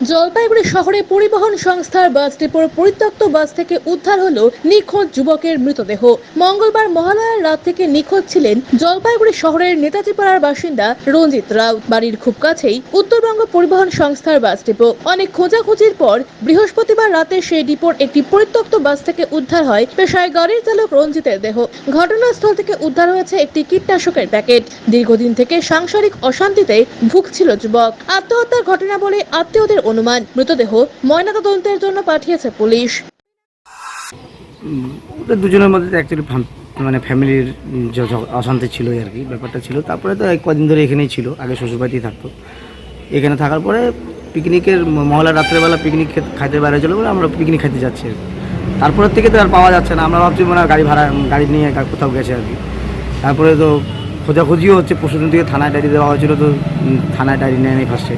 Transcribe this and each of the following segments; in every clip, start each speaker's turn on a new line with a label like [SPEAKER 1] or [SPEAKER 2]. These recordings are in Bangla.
[SPEAKER 1] জলপাইগুড়ি শহরে পরিবহন সংস্থার বাস ডিপোর পরিত্যক্ত বাস থেকে উদ্ধার হলো নিখোঁজ যুবকের মৃতদেহ। মঙ্গলবার মহালয়ার রাত থেকে নিখোঁজ ছিলেন জলপাইগুড়ি শহরের নেতাজি পাড়ার বাসিন্দা রঞ্জিত রাও। বাড়ির খুব কাছেই উত্তরবঙ্গ পরিবহন সংস্থার বাস ডিপো। অনেক খোঁজাখুঁজির পর বৃহস্পতিবার রাতে সেই ডিপোর একটি পরিত্যক্ত বাস থেকে উদ্ধার হয় পেশায় গাড়ির চালক রঞ্জিতের দেহ। ঘটনাস্থল থেকে উদ্ধার হয়েছে একটি কীটনাশকের প্যাকেট। দীর্ঘদিন থেকে সাংসারিক অশান্তিতে ভুগছিল যুবক। আত্মহত্যার ঘটনা বলে আত্মীয়দের অনুমান, মৃতদেহ ময়নাতদন্তের জন্য পাঠিয়েছে পুলিশ।
[SPEAKER 2] দুজনের মধ্যে অ্যাকচুয়ালি মানে ফ্যামিলির অশান্তি ছিল আর কি, ব্যাপারটা ছিল। তারপরে তো কদিন ধরে এখানেই ছিল, আগে শ্বশুরবাড়িতেই থাকতো। এখানে থাকার পরে পিকনিকের মহলা রাত্রেবেলা পিকনিক খাইতে বাইরে চলে বলে আমরা পিকনিক খাইতে যাচ্ছি আর। তারপরের থেকে তো আর পাওয়া যাচ্ছে না, আমরা ভাবছি মনে গাড়ি ভাড়া, গাড়ি নিয়ে কোথাও গেছে আর কি। তারপরে তো খোঁজাখুঁজিও হচ্ছে, পরশুদিন থেকে থানায় ডায়েরি দেওয়া হয়েছিল তো থানায় ডায়েরি নেয়নি ফার্স্টে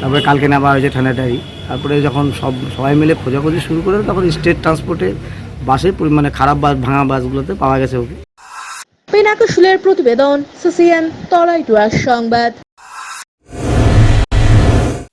[SPEAKER 2] তারপরে কালকে নেওয়া হয়েছে থানায় ডায়েরি তারপরে যখন সব সবাই মিলে খোঁজাখুঁজি শুরু করে, তখন স্টেট ট্রান্সপোর্টে বাসে মানে খারাপ বাস, ভাঙা বাসগুলোতে পাওয়া গেছে ওকে।
[SPEAKER 1] পিনাকু শুলের প্রতিবেদন, সিসিএন, তরাই টুয়ার সংবাদ।